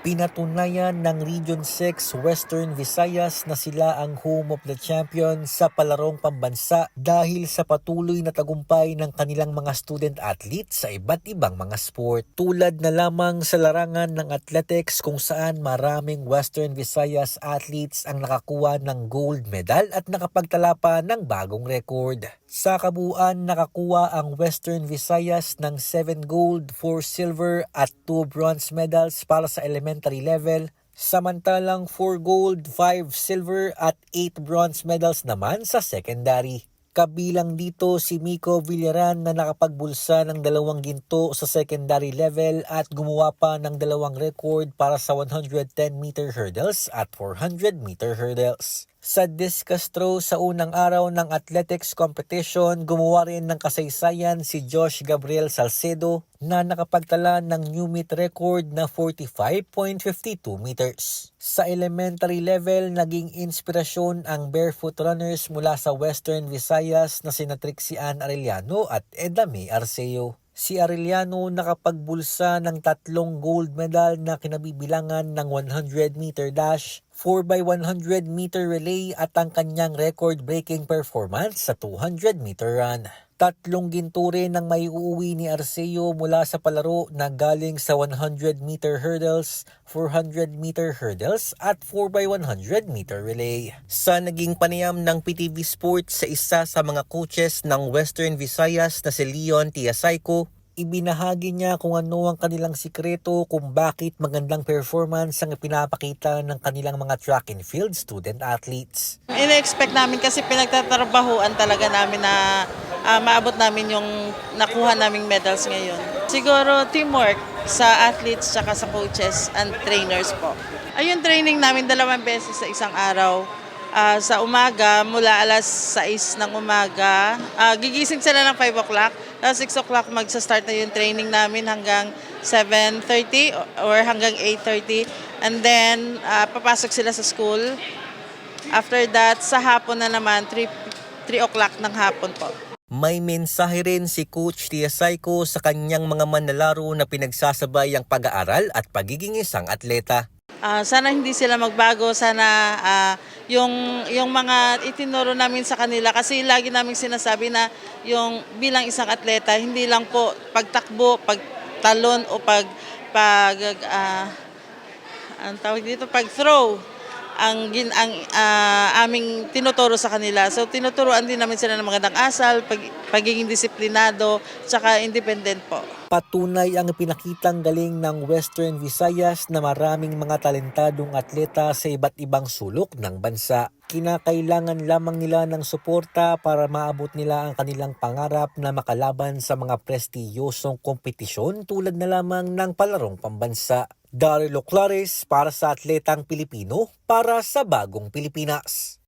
Pinatunayan ng Region 6 Western Visayas na sila ang home of the champion sa palarong pambansa dahil sa patuloy na tagumpay ng kanilang mga student athletes sa iba't ibang mga sport. Tulad na lamang sa larangan ng athletics kung saan maraming Western Visayas athletes ang nakakuha ng gold medal at nakapagtala pa ng bagong record. Sa kabuuan, nakakuha ang Western Visayas ng 7 gold, 4 silver at 2 bronze medals para sa elementary level, samantalang 4 gold, 5 silver at 8 bronze medals naman sa secondary. Kabilang dito si Miko Villaran na nakapagbulsa ng dalawang ginto sa secondary level at gumawa pa ng dalawang record para sa 110 meter hurdles at 400 meter hurdles. Sa discus throw sa unang araw ng athletics competition, gumawa rin ng kasaysayan si Josh Gabriel Salcedo na nakapagtala ng new meet record na 45.52 meters. Sa elementary level, naging inspirasyon ang barefoot runners mula sa Western Visayas na sina Trixie Ann Arellano at Edame Arceo. Si Arellano nakapagbulsa ng tatlong gold medal na kinabibilangan ng 100 meter dash, 4x100 meter relay at ang kanyang record-breaking performance sa 200 meter run. Tatlong ginto rin ang may uuwi ni Arceo mula sa palaro na galing sa 100 meter hurdles, 400 meter hurdles at 4x100 meter relay. Sa naging panayam ng PTV Sports sa isa sa mga coaches ng Western Visayas na si Leon Tiasayco, ibinahagi niya kung ano ang kanilang sikreto kung bakit magandang performance ang pinapakita ng kanilang mga track and field student athletes. Ina-expect namin kasi pinagtatrabahuan talaga namin na ah, maabot namin yung nakuha naming medals ngayon. Siguro teamwork sa athletes tsaka sa coaches and trainers po. Ayun training namin dalawang beses sa isang araw. Ah, sa umaga, mula alas 6 ng umaga, ah, gigising sila ng 5 o'clock. Tapos 6 o'clock magsa-start na yung training namin hanggang 7.30 or hanggang 8.30. And then, ah, papasok sila sa school. After that, sa hapon na naman, 3, 3 o'clock ng hapon po. May mensahe rin si Coach Tiasayco sa kanyang mga manlalaro na pinagsasabay ang pag-aaral at pagiging isang atleta. Ah, sana hindi sila magbago, sana ah, yung, yung mga itinuro namin sa kanila, kasi lagi namin sinasabi na yung bilang isang atleta, hindi lang po pagtakbo, pagtalon o pag, pag ah, ang tawag dito, pag-throw ang gin ang ah, aming tinuturo sa kanila. So tinuturuan din namin sila ng magandang asal, pag, pagiging disiplinado, tsaka independent po. Patunay ang pinakitang galing ng Western Visayas na maraming mga talentadong atleta sa iba't ibang sulok ng bansa. Kinakailangan lamang nila ng suporta para maabot nila ang kanilang pangarap na makalaban sa mga prestiyosong kompetisyon tulad na lamang ng palarong pambansa. Daryl Clares para sa Atletang Pilipino para sa Bagong Pilipinas.